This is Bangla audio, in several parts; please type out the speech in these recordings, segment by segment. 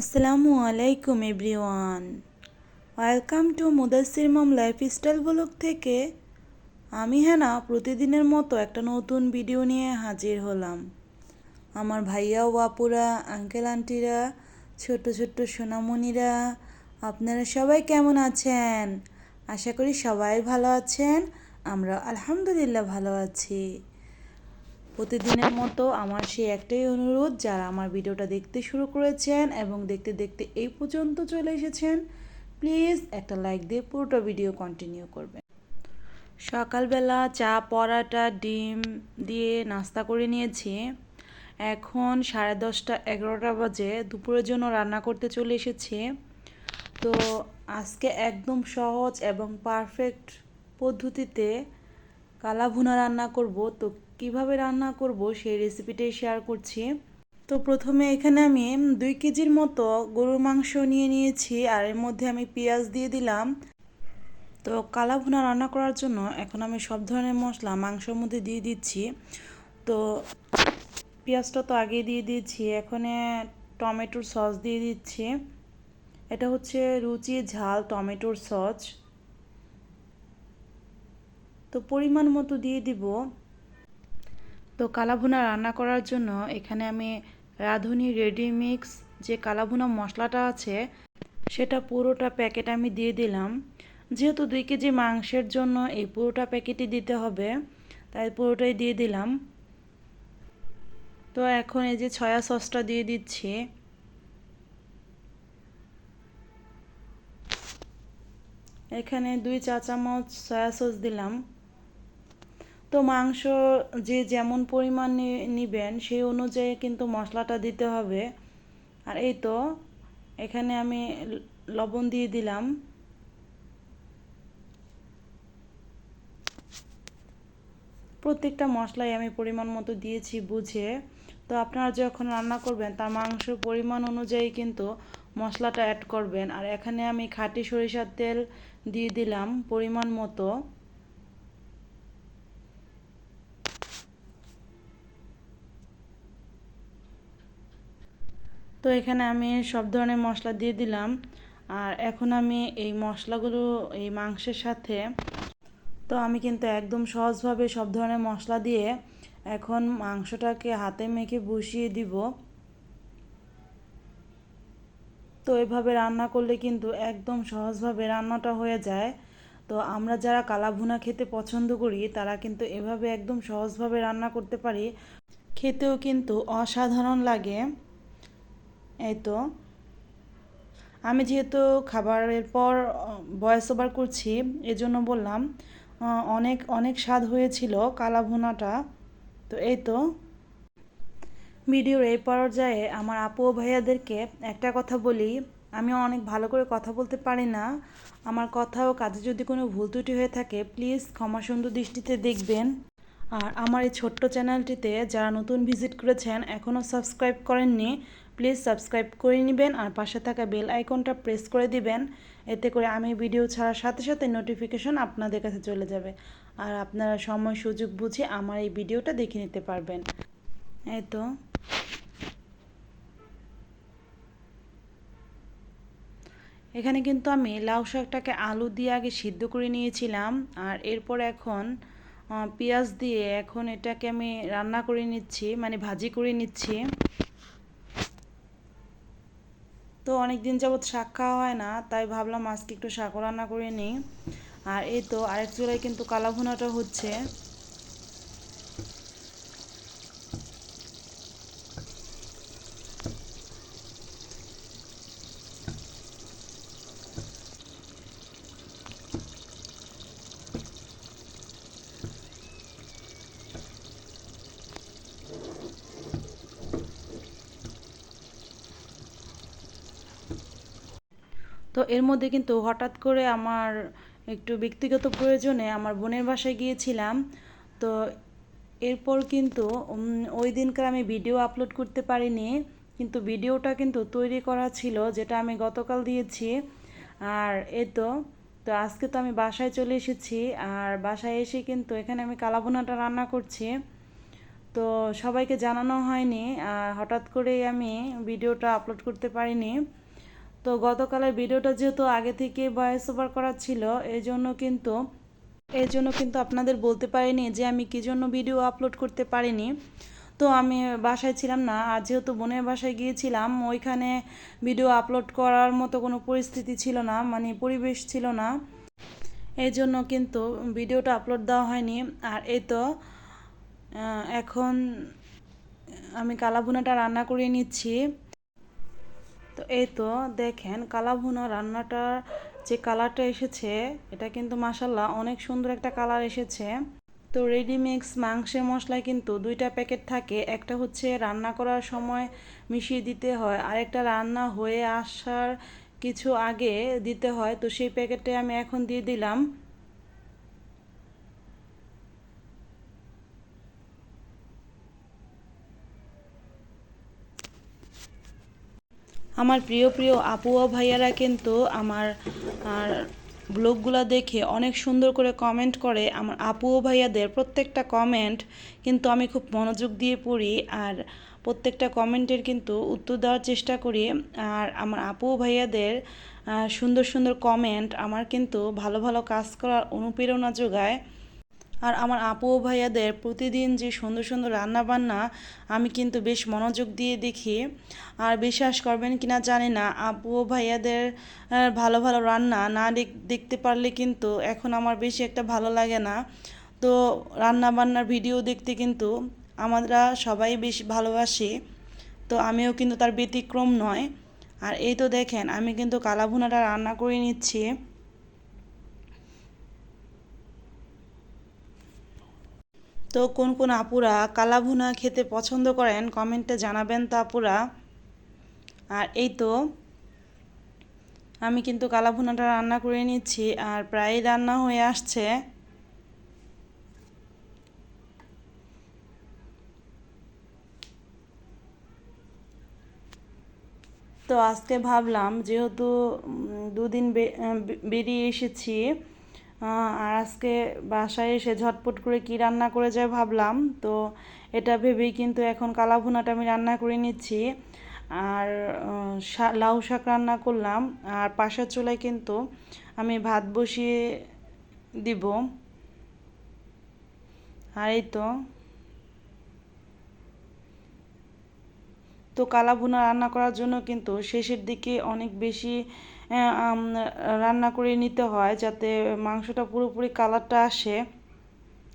আসসালামু আলাইকুম everyone. Welcome to Mudasir mom lifestyle blog থেকে। আমি হ্যানা প্রতিদিনের মতো একটা নতুন ভিডিও নিয়ে হাজির হলাম। আমার ভাইয়া ও আপুরা, আঙ্কেল আন্টিরা ছোট ছোট্ট সোনামণিরা, আপনারা সবাই কেমন আছেন? আশা করি সবাই ভালো আছেন। আমরা আলহামদুলিল্লাহ ভালো আছি। প্রতিদিনের মতো আমার সেই একটাই অনুরোধ, যারা আমার ভিডিওটা দেখতে শুরু করেছেন এবং দেখতে দেখতে এই পর্যন্ত চলে এসেছেন, প্লিজ একটা লাইক দিয়ে পুরোটা ভিডিও কন্টিনিউ করবেন। সকালবেলা চা, পরাটা, ডিম দিয়ে নাস্তা করে নিয়েছি। এখন সাড়ে দশটা, এগারোটা বাজে, দুপুরের জন্য রান্না করতে চলে এসেছি। তো আজকে একদম সহজ এবং পারফেক্ট পদ্ধতিতে কালা ভুনা রান্না করব। তো কীভাবে রান্না করব সেই রেসিপিটাই শেয়ার করছি। তো প্রথমে এখানে আমি দুই কেজির মতো গরুর মাংস নিয়ে নিয়েছি আর এর মধ্যে আমি পেঁয়াজ দিয়ে দিলাম। তো কালা ভুনা রান্না করার জন্য এখন আমি সব ধরনের মশলা মাংসের মধ্যে দিয়ে দিচ্ছি। তো পেঁয়াজটা তো আগে দিয়ে দিয়েছি, এখানে টমেটোর সস দিয়ে দিচ্ছি। এটা হচ্ছে রুচি ঝাল টমেটোর সস। তো পরিমাণ মতো দিয়ে দিব। তো কালাভুনা রান্না করার জন্য এখানে আমি রাঁধুনি রেডি মিক্স যে কালাভুনা মশলাটা আছে, সেটা পুরোটা প্যাকেট আমি দিয়ে দিলাম। যেহেতু দুই কেজি মাংসের জন্য এই পুরোটা প্যাকেটই দিতে হবে, তাই পুরোটাই দিয়ে দিলাম। তো এখন এই যে ছয়া সসটা দিয়ে দিচ্ছি। এখানে দুই চা চামচ সয়া সস দিলাম। তো মাংস যে যেমন পরিমাণ নেবেন, সেই অনুযায়ী কিন্তু মশলাটা দিতে হবে। আর এই তো, এখানে আমি লবণ দিয়ে দিলাম। প্রত্যেকটা মশলাই আমি পরিমাণ মতো দিয়েছি বুঝে। তো আপনারা যখন রান্না করবেন, তার মাংসের পরিমাণ অনুযায়ী কিন্তু মশলাটা অ্যাড করবেন। আর এখানে আমি খাঁটি সরিষার তেল দিয়ে দিলাম পরিমাণ মতো। তো এখানে আমি সব ধরনের মশলা দিয়ে দিলাম। আর এখন আমি এই মশলাগুলো, এই মাংসের সাথে, তো আমি কিন্তু একদম সহজভাবে সব ধরনের মশলা দিয়ে এখন মাংসটাকে হাতে মেখে বসিয়ে দিব। তো এভাবে রান্না করলে কিন্তু একদম সহজভাবে রান্নাটা হয়ে যায়। তো আমরা যারা কালা ভুনা খেতে পছন্দ করি, তারা কিন্তু এভাবে একদম সহজভাবে রান্না করতে পারি। খেতেও কিন্তু অসাধারণ লাগে। এই তো। আমি যেহেতু খাবারের পর ভয়েস ওভার করছি, এজন্য বললাম অনেক অনেক স্বাদ হয়েছিল কালা ভুনাটা তো এই তো। ভিডিওর এই পর্যায়ে আমার আপু ও ভাইয়াদেরকে একটা কথা বলি, আমি অনেক ভালো করে কথা বলতে পারি না। আমার কথা ও কাজে যদি কোনো ভুল ত্রুটি হয়ে থাকে প্লিজ ক্ষমা সুন্দর দৃষ্টিতে দেখবেন। আর আমার এই ছোট্ট চ্যানেলটিতে যারা নতুন ভিজিট করেছেন এখনও সাবস্ক্রাইব করেননি প্লিজ সাবস্ক্রাইব করে নেবেন আর পাশে থাকা বেল আইকনটা প্রেস করে দিবেন। এতে করে আমি ভিডিও ছাড়ার সাথে সাথে নোটিফিকেশন আপনাদের কাছে চলে যাবে। আর আপনারা সময় সুযোগ বুঝে আমার এই ভিডিওটা দেখে নিতে পারবেন। এই তো। এখানে কিন্তু আমি লাউ শাকটাকে আলু দিয়ে আগে সিদ্ধ করে নিয়েছিলাম। আর এরপর এখন পেঁয়াজ দিয়ে এখন এটাকে আমি রান্না করে নিচ্ছি মানে ভাজি করে নিচ্ছি। তো অনেক দিন যাবৎ শাক খাওয়া হয় না, তাই ভাবলাম আজকে একটু শাক রান্না করে নিই। আর এই তো আরেক চুলায় কিন্তু কালা ভুনাটা হচ্ছে। তো এর মধ্যে কিন্তু হঠাৎ করে আমার একটু ব্যক্তিগত প্রয়োজনে আমার বোনের বাসায় গিয়েছিলাম। তো এরপর কিন্তু ওই দিনকার আমি ভিডিও আপলোড করতে পারিনি, কিন্তু ভিডিওটা কিন্তু তৈরি করা ছিল, যেটা আমি গতকাল দিয়েছি। আর এ তো তো আজকে তো আমি বাসায় চলে এসেছি, আর বাসায় এসে কিন্তু এখানে আমি কালাবোনাটা রান্না করছি। তো তো সবাইকে জানানো হয়নি, আর হঠাৎ করেই আমি ভিডিওটা আপলোড করতে পারিনি। তো গতকালের ভিডিওটা যেহেতু আগে থেকে ভয়েস ওভার করা ছিল এই জন্য কিন্তু এই জন্য কিন্তু আপনাদের বলতে পারিনি যে আমি কী জন্য ভিডিও আপলোড করতে পারিনি। তো আমি বাসায় ছিলাম না, আর যেহেতু বোনের বাসায় গিয়েছিলাম, ওইখানে ভিডিও আপলোড করার মতো কোনো পরিস্থিতি ছিল না মানে পরিবেশ ছিল না। এই জন্য কিন্তু ভিডিওটা আপলোড দেওয়া হয়নি। আর এই তো এখন আমি কালাভুনাটা রান্না করে নিচ্ছি। এই তো দেখেন, কালাভুনা রান্নাটার যে কালারটা এসেছে, এটা কিন্তু মাসাল্লাহ অনেক সুন্দর একটা কালার এসেছে। তো রেডিমিক্স মাংসের মশলায় কিন্তু দুইটা প্যাকেট থাকে, একটা হচ্ছে রান্না করার সময় মিশিয়ে দিতে হয় আর একটা রান্না হয়ে আসার কিছু আগে দিতে হয়। তো সেই প্যাকেটে আমি এখন দিয়ে দিলাম। আমার প্রিয় প্রিয় আপু ও ভাইয়ারা কিন্তু আমার, আর ব্লগগুলো দেখে অনেক সুন্দর করে কমেন্ট করে আমার আপু ও ভাইয়াদের প্রত্যেকটা কমেন্ট কিন্তু আমি খুব মনোযোগ দিয়ে পড়ি আর প্রত্যেকটা কমেন্টের কিন্তু উত্তর দেওয়ার চেষ্টা করি। আর আমার আপু ভাইয়াদের সুন্দর সুন্দর কমেন্ট আমার কিন্তু ভালো ভালো কাজ করার অনুপ্রেরণা যোগায়। আর আমার আপু ভাইয়াদের প্রতিদিন যে সুন্দর সুন্দর রান্না বান্না আমি কিন্তু বেশ মনোযোগ দিয়ে দেখি। আর বিশ্বাস করবেন কিনা জানি না, আপু ভাইয়াদের ভালো ভালো রান্না না দেখতে পারলে কিন্তু এখন আমার বেশি একটা ভালো লাগে না। তো রান্না বান্নার ভিডিও দেখতে কিন্তু আমরা সবাই বেশি ভালোবাসি। তো আমিও কিন্তু তার ব্যতিক্রম নয়। আর এই তো দেখেন, আমি কিন্তু কালাভুনাটা রান্না করে নিচ্ছি। তো কোন কোন আপুরা কালাভুনা খেতে পছন্দ করেন কমেন্টে জানাবেন তো আপুরা। আর এই তো, আমি কিন্তু কালাভুনাটা রান্না করে নিচ্ছি আর প্রায় রান্না হয়ে আসছে। তো আজকে ভাবলাম যেহেতু দুদিন বেরিয়ে এসেছি আর আজকে বাসায় এসে ঝটপট করে কি রান্না করে যায় ভাবলাম। তো এটা ভেবেই কিন্তু এখন কালাভুনাটা আমি রান্না করে নিচ্ছি। আর লাউ শাক রান্না করলাম। আর পাশের চুলায় কিন্তু আমি ভাত বসিয়ে দিব। আর এই তো। তো কালা ভুনা রান্না করার জন্য কিন্তু শেষের দিকে অনেক বেশি রান্না করে নিতে হয় যাতে মাংসটা পুরোপুরি কালারটা আসে।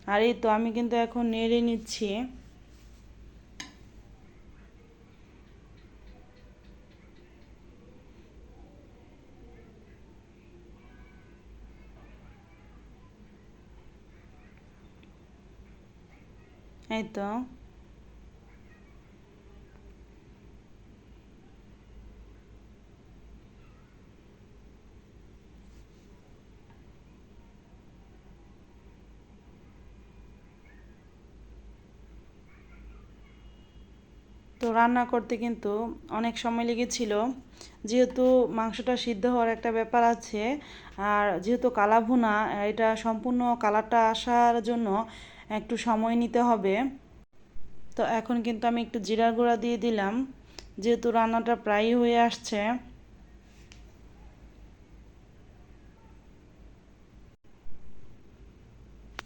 আর এই তো আমি কিন্তু এখন নেড়ে নিচ্ছি। এই তো। তো রান্না করতে কিন্তু অনেক সময় লেগেছিল। যেহেতু মাংসটা সিদ্ধ হওয়ার একটা ব্যাপার আছে, আর যেহেতু কালা ভুনা, এটা সম্পূর্ণ কালারটা আসার জন্য একটু সময় নিতে হবে। তো এখন কিন্তু আমি একটু জিরার গুঁড়া দিয়ে দিলাম, যেহেতু রান্নাটা প্রায়ই হয়ে আসছে।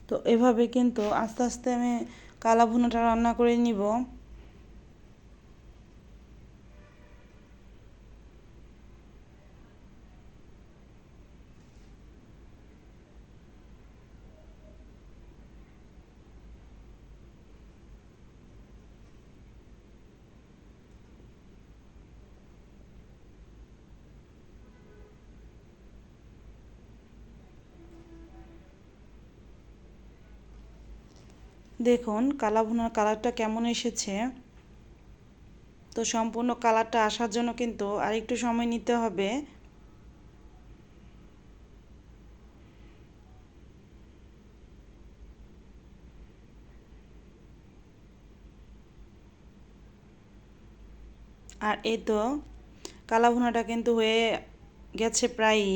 তো এভাবে কিন্তু আস্তে আস্তে আমি কালা ভুনাটা রান্না করে নিব। দেখুন, কালা ভুনার কালারটা কেমন এসেছে। তো সম্পূর্ণ কালারটা আসার জন্য কিন্তু আরেকটু সময় নিতে হবে। আর এই তো কালা ভুনাটা কিন্তু হয়ে গেছে প্রায়ই।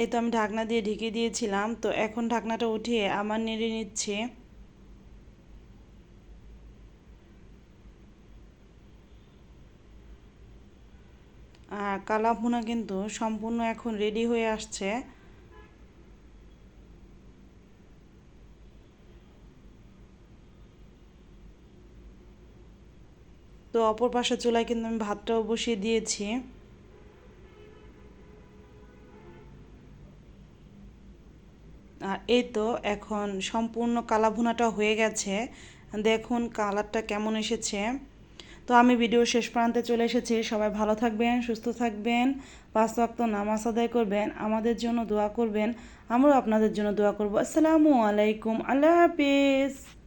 এই তো আমি ঢাকনা দিয়ে ঢেকে দিয়েছিলাম, তো এখন ঢাকনাটা উঠিয়ে আবার নেড়ে নিচ্ছি। আর কালা ভুনা কিন্তু সম্পূর্ণ এখন রেডি হয়ে আসছে। তো অপর পাশের চুলায় কিন্তু আমি ভাতটাও বসিয়ে দিয়েছি। আর এই তো এখন সম্পূর্ণ কালা ভুনাটা হয়ে গেছে। দেখুন কালারটা কেমন এসেছে। তো আমি ভিডিও শেষ প্রান্তে চলে এসেছি। সবাই ভালো থাকবেন, সুস্থ থাকবেন, পাঁচ নামাজ আদায় করবেন, আমাদের জন্য দোয়া করবেন। আমরাও আপনাদের জন্য দোয়া করব। আসসালামু আলাইকুম। আল্লাহ হাফিজ।